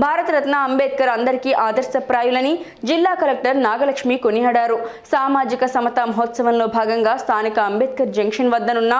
భారతరత్న అంబేద్కర్ అందరికీ ఆదర్శప్రాయులని జిల్లా కలెక్టర్ నాగలక్ష్మి కొనియాడారు. సామాజిక సమతా మహోత్సవంలో భాగంగా స్థానిక అంబేద్కర్ జంక్షన్ వద్దనున్న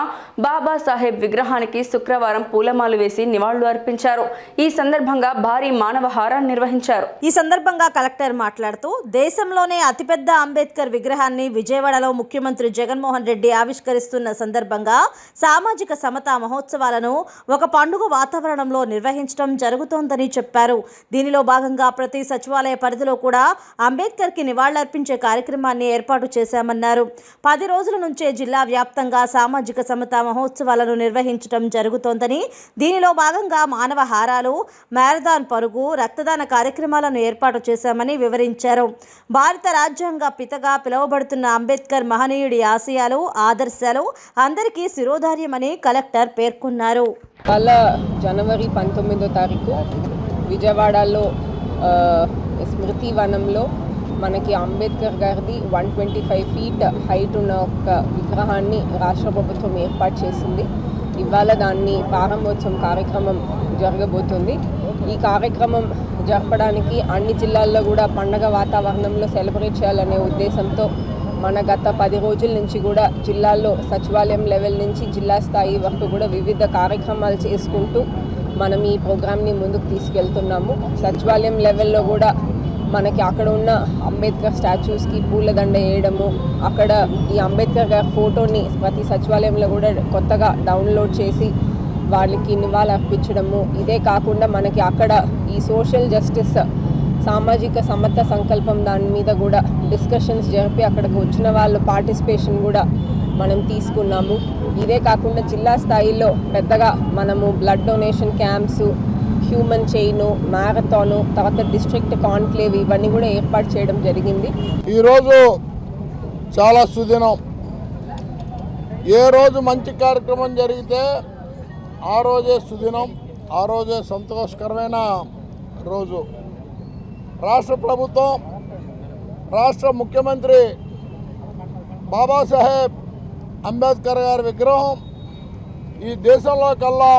బాబాసాహెబ్ విగ్రహానికి శుక్రవారం పూలమాలు వేసి నివాళులు అర్పించారు. ఈ సందర్భంగా భారీ మానవ హారాన్ని నిర్వహించారు. ఈ సందర్భంగా కలెక్టర్ మాట్లాడుతూ దేశంలోనే అతిపెద్ద అంబేద్కర్ విగ్రహాన్ని విజయవాడలో ముఖ్యమంత్రి జగన్మోహన్ రెడ్డి ఆవిష్కరిస్తున్న సందర్భంగా సామాజిక సమతా మహోత్సవాలను ఒక పండుగ వాతావరణంలో నిర్వహించడం జరుగుతోందని చెప్పారు. దీనిలో భాగంగా ప్రతి సచివాలయ పరిధిలో కూడా అంబేద్కర్కి నివాళులర్పించే కార్యక్రమాన్ని ఏర్పాటు చేశామన్నారు. పది రోజుల నుంచే జిల్లా వ్యాప్తంగా సామాజిక సమత మహోత్సవాలను నిర్వహించడం జరుగుతోందని దీనిలో భాగంగా మానవ హారాలు మ్యారథాన్ పరుగు రక్తదాన కార్యక్రమాలను ఏర్పాటు చేశామని వివరించారు. భారత రాజ్యాంగ పితగా పిలువబడుతున్న అంబేద్కర్ మహనీయుడి ఆశయాలు ఆదర్శాలు అందరికీ శిరోధార్యమని కలెక్టర్ పేర్కొన్నారు. వాళ్ళ జనవరి పంతొమ్మిదో తారీఖు విజయవాడలో స్మృతి వనంలో మనకి అంబేద్కర్ గారిది one twenty five feet height ఉన్న ఒక విగ్రహాన్ని రాష్ట్ర ప్రభుత్వం ఏర్పాటు చేసింది. ఇవాళ దాన్ని ప్రారంభోత్సవం కార్యక్రమం జరగబోతుంది. ఈ కార్యక్రమం జరపడానికి అన్ని జిల్లాల్లో కూడా పండగ వాతావరణంలో సెలబ్రేట్ చేయాలనే ఉద్దేశంతో మన గత పది రోజుల నుంచి కూడా జిల్లాల్లో సచివాలయం లెవెల్ నుంచి జిల్లా స్థాయి వరకు కూడా వివిధ కార్యక్రమాలు చేసుకుంటూ మనం ఈ ప్రోగ్రామ్ని ముందుకు తీసుకెళ్తున్నాము. సచివాలయం లెవెల్లో కూడా మనకి అక్కడ ఉన్న అంబేద్కర్ స్టాచ్యూస్కి పూలదండ వేయడము అక్కడ ఈ అంబేద్కర్ గారి ఫోటోని ప్రతి సచివాలయంలో కూడా కొత్తగా డౌన్లోడ్ చేసి వాళ్ళకి నివాళులు ఇదే కాకుండా మనకి అక్కడ ఈ సోషల్ జస్టిస్ సామాజిక సమత సంకల్పం దాని మీద కూడా డిస్కషన్స్ జరిపి అక్కడికి వచ్చిన వాళ్ళు పార్టిసిపేషన్ కూడా మనం తీసుకున్నాము. ఇదే కాకుండా జిల్లా స్థాయిలో పెద్దగా మనము blood donation camps human chain marathon తర్వాత డిస్ట్రిక్ట్ కాన్క్లేవ్ ఇవన్నీ కూడా ఏర్పాటు చేయడం జరిగింది. ఈరోజు చాలా సుదినం. ఏ రోజు మంచి కార్యక్రమం జరిగితే ఆ రోజే సుదినం ఆ రోజే సంతోషకరమైన రోజు. రాష్ట్ర ప్రభుత్వం రాష్ట్ర ముఖ్యమంత్రి బాబాసాహెబ్ అంబేద్కర్ గారి విగ్రహం ఈ దేశంలో కల్లా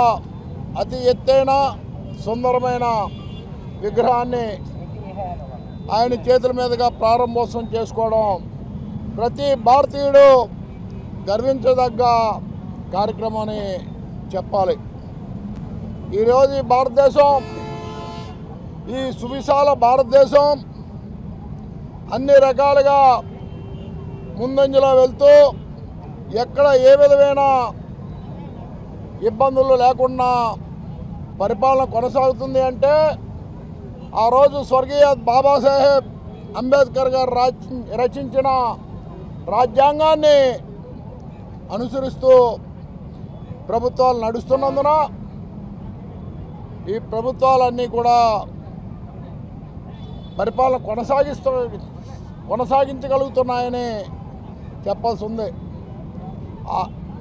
అతి ఎత్తైన సుందరమైన విగ్రహాన్ని ఆయన చేతుల మీదుగా ప్రారంభోత్సవం చేసుకోవడం ప్రతి భారతీయుడు గర్వించదగ్గ కార్యక్రమాన్ని చెప్పాలి. ఈరోజు ఈ భారతదేశం ఈ సువిశాల భారతదేశం అన్ని రకాలుగా ముందంజలో వెళ్తూ ఎక్కడ ఏ విధమైన ఇబ్బందులు లేకుండా పరిపాలన కొనసాగుతుంది అంటే ఆ రోజు స్వర్గీయ బాబాసాహెబ్ అంబేద్కర్ గారు రచించిన రాజ్యాంగాన్ని అనుసరిస్తూ ప్రభుత్వాలు నడుస్తున్నందున ఈ ప్రభుత్వాలన్నీ కూడా పరిపాలన కొనసాగిస్తూ కొనసాగించగలుగుతున్నాయని చెప్పాల్సి ఉంది.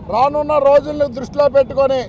రానున్న రోజుల్ని దృష్టిలో పెట్టుకొని